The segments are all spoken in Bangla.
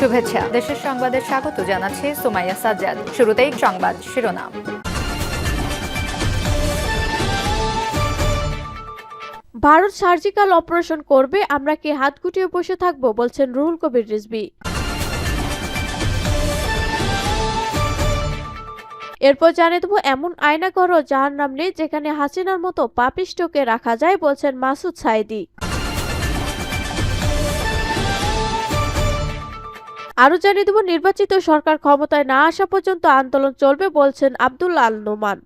শুভেচ্ছা। দেশের সংবাদে স্বাগত জানাচ্ছি সুমাইয়া সাজ্জাদ। শুরুতেই সংবাদ শিরোনাম। ভারত সার্জিক্যাল অপারেশন করবে, আমরা কি হাত গুটিয়ে বসে থাকব, বলছেন রুহুল কবির রিজভি। এরপর জানিয়ে দেবো, এমন আয়না করো যার নাম নেই যেখানে হাসিনার মতো পাপিষ্টকে রাখা যায়, বলছেন মাসুদ সাইদি। আরও জানিয়ে দেব, নির্বাচিত সরকার ক্ষমতায় না আসা পর্যন্ত আন্দোলন চলবে বলছেন আব্দুল আল নোমান।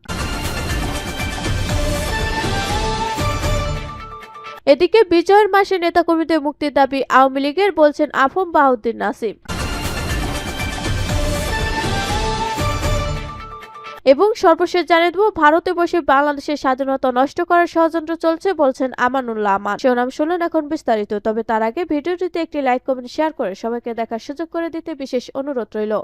এদিকে বিজয়ের মাসে নেতাকর্মীদের মুক্তির দাবি আওয়ামী লীগের, বলছেন আফম বাহাউদ্দিন নাসিম। এবং সর্বশেষ জানিয়ে দেবো, ভারতে বসে বাংলাদেশের স্বাধীনতা নষ্ট করার ষড়যন্ত্র চলছে বলছেন আমানুল্লাহ আমান। শিরোনাম শুনলেন এখন বিস্তারিত, তবে তার আগে ভিডিওটিতে একটি লাইক কমেন্ট শেয়ার করে সবাইকে দেখার সুযোগ করে দিতে বিশেষ অনুরোধ রইল।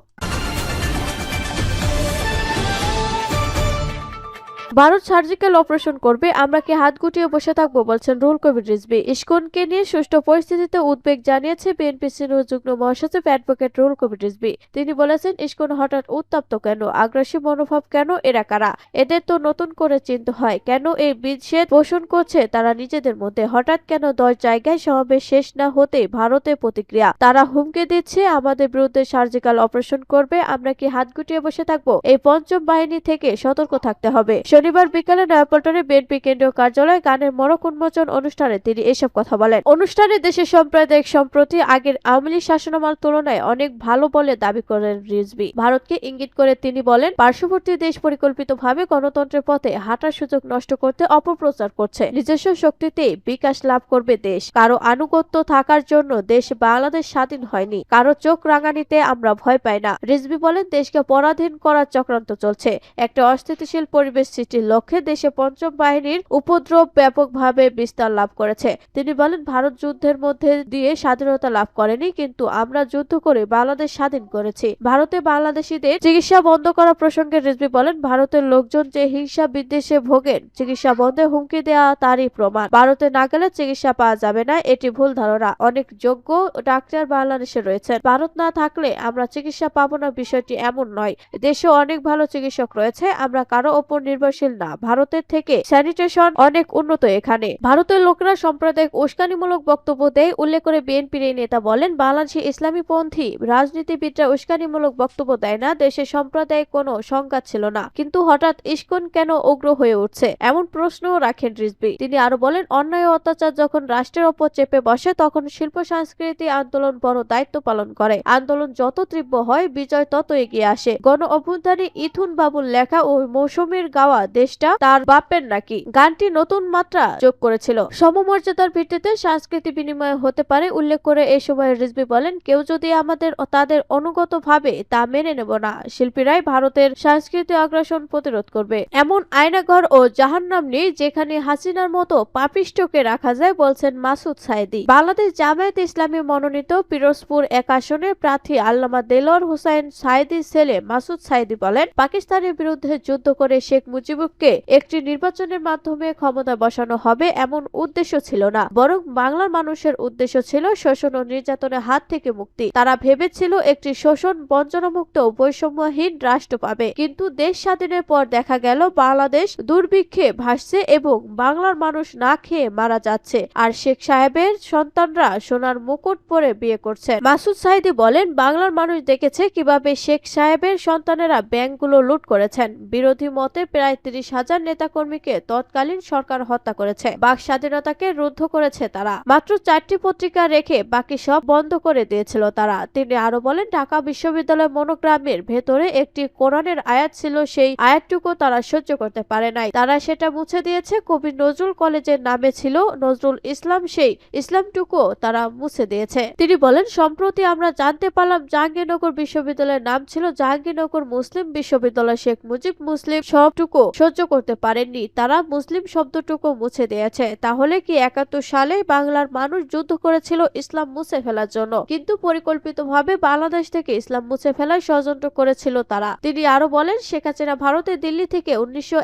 ভারত সার্জিক্যাল অপারেশন করবে, আমরা কি হাত গুটিয়ে বসে থাকব, বলছেন রুহুল কবির রিজভি। ইস্কনকে নিয়ে সুষ্ঠু পরিস্থিতিতে উদ্বেগ জানিয়েছে বিএনপি সিনিয়র যুগ্ম মহাসচিব অ্যাডভোকেট রুহুল কবির রিজভি। তিনি বলেছেন, ইস্কন হঠাৎ উত্তপ্ত কেন? আগ্রাসী মনোভাব কেন এরা কারা? এদের তো নতুন করে চিনতে হয়। কেন এই বিচ্ছেদ পোষণ করছে তারা নিজেদের মধ্যে? হঠাৎ কেন দশ জায়গায় সমাবেশ শেষ না হতে ভারতের প্রতিক্রিয়া? তারা হুমকি দিচ্ছে, আমাদের বিরুদ্ধে সার্জিক্যাল অপারেশন করবে, আমরা কি হাত গুটিয়ে বসে থাকব? এই পঞ্চম বাহিনী থেকে সতর্ক থাকতে হবে। শনিবার বিকালে নয়াপল্টনে বিএনপি কেন্দ্রীয় কার্যালয়ে গানের মরক উন্মোচন অনুষ্ঠানে তিনি এসব কথা বলেন। অনুষ্ঠানে দেশের সাম্প্রদায়িক সম্প্রতি আগের আওয়ামী লীগ শাসনামল তুলনায় অনেক ভালো বলে দাবি করেন রিজভি। ভারতকে ইঙ্গিত করে তিনি বলেন, পার্শ্ববর্তী দেশ পরিকল্পিতভাবে গণতন্ত্রের পথে হাঁটার সুযোগ নষ্ট করতে অপপ্রচার করছে। নিজস্ব শক্তিতে বিকাশ লাভ করবে দেশ। কারও আনুগত্য থাকার জন্য দেশ বাংলাদেশ স্বাধীন হয়নি। কারও চোখ রাঙানিতে আমরা ভয় পাই না। রিজবি বলেন, দেশকে পরাধীন করার চক্রান্ত চলছে। একটা অস্থিতিশীল পরিবেশ সৃষ্টির লক্ষ্যে দেশে পঞ্চম বাহিনীর উপদ্রব ব্যাপকভাবে বিস্তার লাভ করেছে। তিনি বলেন, ভারত যুদ্ধের মধ্যে দিয়ে স্বাধীনতা লাভ করেনি, কিন্তু আমরা যুদ্ধ করে বাংলাদেশ স্বাধীন করেছি। ভারতে বাংলাদেশিদের চিকিৎসা বন্ধ করা প্রসঙ্গে রিজভি বলেন, ভারতের লোকজন যে হিংসা বিদ্বেষে ভোগেন, চিকিৎসা বন্ধে হুমকি দেওয়া তারই প্রমাণ। ভারতে না গেলে চিকিৎসা পাওয়া যাবে না, এটি ভুল ধারণা। অনেক যোগ্য ডাক্তার বাংলাদেশে রয়েছেন। ভারত না থাকলে আমরা চিকিৎসা পাবো না, বিষয়টি এমন নয়। দেশে অনেক ভালো চিকিৎসক রয়েছে, আমরা কারও ওপর নির্ভরশীল না। ভারতের থেকে স্যানিটেশন অনেক উন্নত এখানে। ভারতের লোকেরা সাম্প্রদায়িক উস্কানিমূলক বক্তব্য দেয়। উল্লেখ করে বিএনপির এই নেতা বলেন, বাংলাদেশে ইসলামী পন্থী রাজনীতিবিদরা উস্কানিমূলক বক্তব্য দেয় না। দেশে সাম্প্রদায়িক কোনো সংঘাত ছিল না। কিন্তু হঠাৎ ইস্কন কেন উগ্র হয়ে উঠছে? এমন প্রশ্নও রাখেন রিজবি তিনি আরও বলেন, অন্যায় অত্যাচার যখন রাষ্ট্রের ওপর চেপে বসে, তখন শিল্প সংস্কৃতি আন্দোলন বড় দায়িত্ব পালন করে। আন্দোলন যত তীব্র হয়, বিজয় তত এগিয়ে আসে। গণ অভ্যুত্থানে ইথুন বাবুর লেখা ও মৌসুমীর গাওয়া দেশটা তার বাপের নাকি? গানটি নতুন মাত্রা যোগ করেছিল। সমমর্যাদার ভিত্তিতে সাংস্কৃতিক বিনিময় হতে পারে, উল্লেখ করে এই সময় রিজবি বলেন, কেউ যদি আমাদের তাদের অনুগত ভাবে তা মেনে নেব না, শিল্পীরাই ভারতের সাংস্কৃতিক আগ্রাসন প্রতিরোধ করবে। এমন আয়নাঘর ও জাহান্নাম নেই যেখানে হাসিনার মতো পাপিষ্টকে রাখা যায়, বলছেন মাসুদ সাইদি বাংলাদেশ জামায়াত ইসলামী মনোনীত পিরোজপুর এক আসনের প্রার্থী আল্লামা দেলোয়ার হোসাইন সাইদির ছেলে মাসুদ সাইদি বলেন, পাকিস্তানের বিরুদ্ধে যুদ্ধ করে শেখ মুজিবুরকে একটি নির্বাচনের মাধ্যমে ক্ষমতা বসানো হবে এমন উদ্দেশ্য ছিল না। বরং বাংলার মানুষের উদ্দেশ্য ছিল শোষণ ও নির্যাতনের হাত থেকে মুক্তি। তারা ভেবেছিল একটি শোষণ বঞ্চনামুক্ত বৈষম্যহীন রাষ্ট্র পাবে। কিন্তু দেশ স্বাধীনের পর দেখা গেল বাংলাদেশ দুর্ভিক্ষে ভাসছে এবং বাংলার মানুষ না খেয়ে মারা যাচ্ছে। আর শেখ সাহেবের সন্তানরা সোনার মুকুট পরে বিয়ে করছে মাসুদ সাইদি বলেন, বাংলার মানুষ দেখেছে কীভাবে শেখ সাহেবের সন্তানেরা ব্যাংকগুলো লুট করেছেন। বিরোধী মতে প্রায় তিরিশ হাজার নেতাকর্মীকে তৎকালীন সরকার হত্যা করেছে। বাক স্বাধীনতাকে রুদ্ধ করেছে তারা। মাত্র চারটি পত্রিকা রেখে বাকি সব বন্ধ করে দিয়েছিল তারা। তিনি আরও বলেন, ঢাকা বিশ্ববিদ্যালয় মনোগ্রামের ভেতরে একটি কোরআনের আয়াত ছিল, সেই আয়াতটুকু তারা সহ্য করতে পারে নাই। তারা সেটা মুছে দিয়েছে, কবি নজরুল কলেজের নামে ছিল নজরুল ইসলাম, সেই ইসলামটুকু তারা মুছে দিয়েছে। তিনি বলেন, সম্প্রতি আমরা জানতে পারলাম জাহাঙ্গীরনগর বিশ্ববিদ্যালয়ের নাম ছিল জাহাঙ্গীরনগর মুসলিম বিশ্ববিদ্যালয়। শেখ মুজিব মুসলিম সবটুকু সহ্য করতে পারেননি। তারা মুসলিম শব্দটুকু মুছে দিয়েছে। তাহলে কি একাত্তর সালে বাংলার মানুষ যুদ্ধ করেছিল ইসলাম মুছে ফেলার জন্য? কিন্তু পরিকল্পিতভাবে বাংলাদেশ থেকে ইসলাম মুছে ফেলার ষড়যন্ত্র করেছিল তারা। তিনি আরও বলেন, শেখ হাসিনা ভারতের দিল্লি থেকে উনিশশো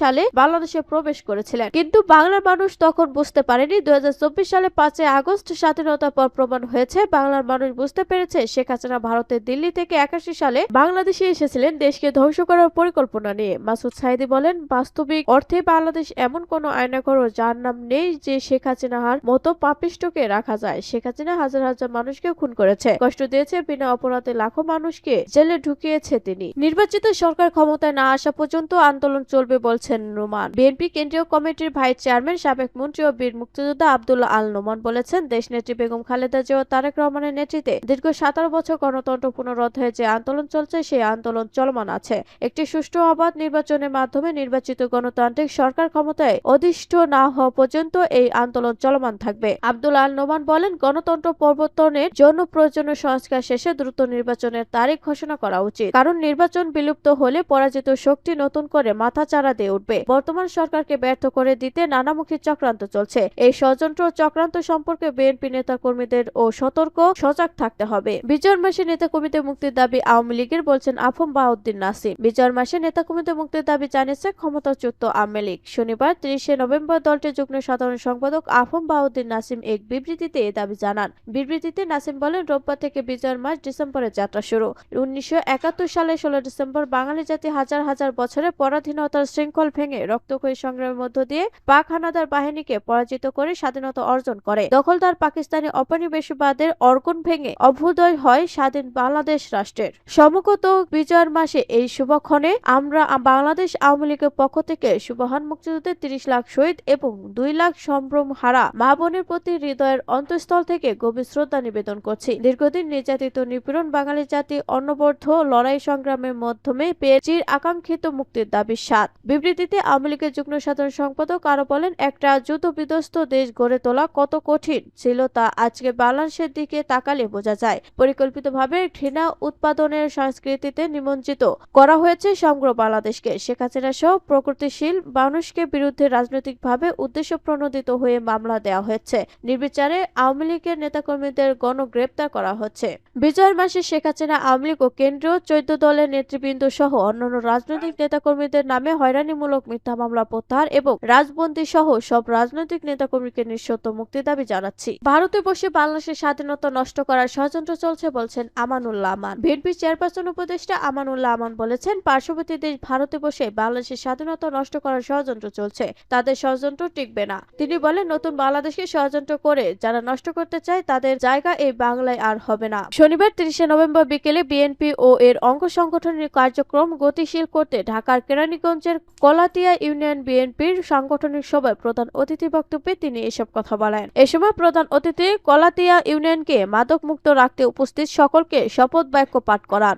সালে বাংলাদেশে প্রবেশ করেছিলেন। কিন্তু বাংলার মানুষ তখন বুঝতে পারেনি। দুই হাজার চব্বিশ সালে পাঁচই আগস্ট স্বাধীনতার পর প্রমাণ হয়েছে। বাংলার মানুষ বুঝতে পেরেছে, শেখ হাসিনা ভারতের দিল্লি থেকে একাশি সালে বাংলাদেশে এসেছিলেন। দেশকে ধ্বংস করার পরিকল্পনা নিয়ে। মাসুদ সাইদি বলেন, বাস্তবিক অর্থে বাংলাদেশ এমন কোন আয়নাঘর যার নাম নেই যে শেখ হাসিনার মতো পাপিষ্টকে রাখা যায়। শেখ হাসিনা হাজার হাজার মানুষকে খুন করেছে। কষ্ট দিয়েছে বিনা অপরাধে লাখো মানুষকে জেলে ঢুকিয়েছে তিনি। নির্বাচিত সরকার ক্ষমতায় না আসা পর্যন্ত আন্দোলন চলবে বলছেন নোমান বিএনপি কেন্দ্রীয় কমিটির ভাইস চেয়ারম্যান, সাবেক মন্ত্রী ও বীর মুক্তিযোদ্ধা আব্দুল্লাহ আল নোমান বলেছেন দেশ নেত্রী বেগম খালেদা জিয়া তারেক রহমানের নেতৃত্বে দীর্ঘ সতেরো বছর গণতন্ত্র পুনরুদ্ধার হয়ে যে আন্দোলন চলছে, সেই আন্দোলন চলমান আছে। একটি সুষ্ঠু অবাধ নির্বাচনের মাধ্যমে নির্বাচিত গণতান্ত্রিক সরকার ক্ষমতায় অধিষ্ঠ না হওয়া পর্যন্ত এই আন্দোলন চলমান থাকবে। আব্দুল আল নোমান বলেন, গণতন্ত্র প্রবর্তনের জন্য প্রয়োজনীয় সংস্কার শেষে দ্রুত নির্বাচনের তারিখ ঘোষণা করা উচিত। কারণ নির্বাচন বিলুপ্ত হলে পরাজিত শক্তি নতুন করে মাথাচাড়া দিয়ে উঠবে। বর্তমান সরকারকে ব্যর্থ করে দিতে নানামুখী চক্রান্ত চলছে। এই ষড়যন্ত্র চক্রান্ত সম্পর্কে বিএনপি নেতা কর্মীদের ও সতর্ক, সজাগ থাকতে হবে। বিজয় মাসে নেতা কর্মীদের মুক্তির দাবি আওয়ামী লীগের, বলছেন আফম বাউদ্দিন নাসিম। বিজয় মাসে নেতা কর্মীদের মুক্তির দাবি জানিয়েছে ক্ষমতাচ্যুত আওয়ামী লীগ। শনিবার তিরিশে নভেম্বর দলটির যুগ্ম সাধারণ সম্পাদক আফম বাউদ্দিন নাসিম এক বিবৃতিতে এ দাবি জানান। বিবৃতিতে নাসিম বলেন, রোববার থেকে বিজয়ের মাস ডিসেম্বরের যাত্রা শুরু। উনিশশো একাত্তর সালে ষোলো ডিসেম্বর বাঙালি জাতি হাজার হাজার বছরের পরাধীনতার শৃঙ্খল ভেঙে রক্তক্ষয়ী সংগ্রামের মধ্য দিয়ে পাক হানাদার বাহিনীকে পরাজিত করে স্বাধীনতা অর্জন করে। দখলদার পাকিস্তানি অপনিবেশবাদের অর্গন ভেঙে অভ্যুদয় হয় স্বাধীন বাংলাদেশ রাষ্ট্রের। সমগত বিজয়ের মাসে এই শুভক্ষণে আমরা বাংলাদেশ আওয়ামী লীগের পক্ষ থেকে সুবহান মুক্তিযুদ্ধের তিরিশ লাখ শহীদ এবং দুই লাখ সম্ভ্রম হারা মা বোনের প্রতি হৃদয়ের অন্তঃস্থল থেকে গভীর শ্রদ্ধা নিবেদন করছি। দীর্ঘদিন নির্যাতিত নিপীড়ন বাঙালি জাতি অনবর্ধ লড়াই সংগ্রামের মাধ্যমে পেয়ে চির আকাঙ্ক্ষিত মুক্তির দাবি সাত বিবৃতিতে আওয়ামী লীগের যুগ্ম সাধারণ সম্পাদক আরও বলেন, একটা যুদ্ধ বিধ্বস্ত দেশ গড়ে তোলা কত কঠিন ছিল তা আজকে বাংলাদেশের দিকে তাকালে বোঝা যায়। পরিকল্পিতভাবে ঘৃণা উৎপাদনের সংস্কৃতিতে নিমজ্জিত করা হয়েছে সমগ্র বাংলাদেশকে। শেখ হাসিনা সহ প্রকৃতিশীল মানুষকে বিরুদ্ধে রাজনৈতিকভাবে উদ্দেশ্য প্রণোদিত হয়ে মামলা দেওয়া হয়েছে। নির্বিচারে আওয়ামী লীগের নেতাকর্মীদের গণগ্রেপ্তার করা হচ্ছে। বিজয়ের মাসে শেখ হাসিনা, আওয়ামী লীগ ও কেন্দ্রীয় চৈদ্দ দলের নেতৃবৃন্দ সহ অন্যান্য রাজনৈতিক নেতাকর্মীদের নামে হয়রানিমূলক মিথ্যা মামলা প্রত্যাহার এবং রাজবন্দী সহ সব রাজনৈতিক নেতাকর্মীকে নিঃশর্ত মুক্তি দাবি জানাচ্ছি। ভারতে বসে বাংলাদেশের স্বাধীনতা নষ্ট করার ষড়যন্ত্র চলছে বলছেন আমানুল্লাহ আমান। বিএনপি চেয়ারপারসন উপদেষ্টা আমানুল্লাহ আমান বলেছেন, পার্শ্ববর্তী দেশ ভারতে বসে বাংলাদেশের স্বাধীনতা নষ্ট করার ষড়যন্ত্র চলছে। তাদের ষড়যন্ত্র টিকবে না। তিনি বলেন, নতুন বাংলাদেশকে ষড়যন্ত্র করে যারা নষ্ট করতে চায়, তাদের জায়গা এই বাংলায় আর হবে না। শনিবার তিরিশে নভেম্বর বিকেলে বিএনপি ও এর অঙ্গ সংগঠনের কার্যক্রম গতিশীল করতে ঢাকার কেরানীগঞ্জের কলাতিয়া ইউনিয়ন বিএনপির সাংগঠনিক সভায় প্রধান অতিথি বক্তব্যে তিনি এসব কথা বলেন। এ সময় প্রধান অতিথি কলাতিয়া ইউনিয়নকে মাদক মুক্ত রাখতে উপস্থিত সকলকে শপথ বাক্য পাঠ করান।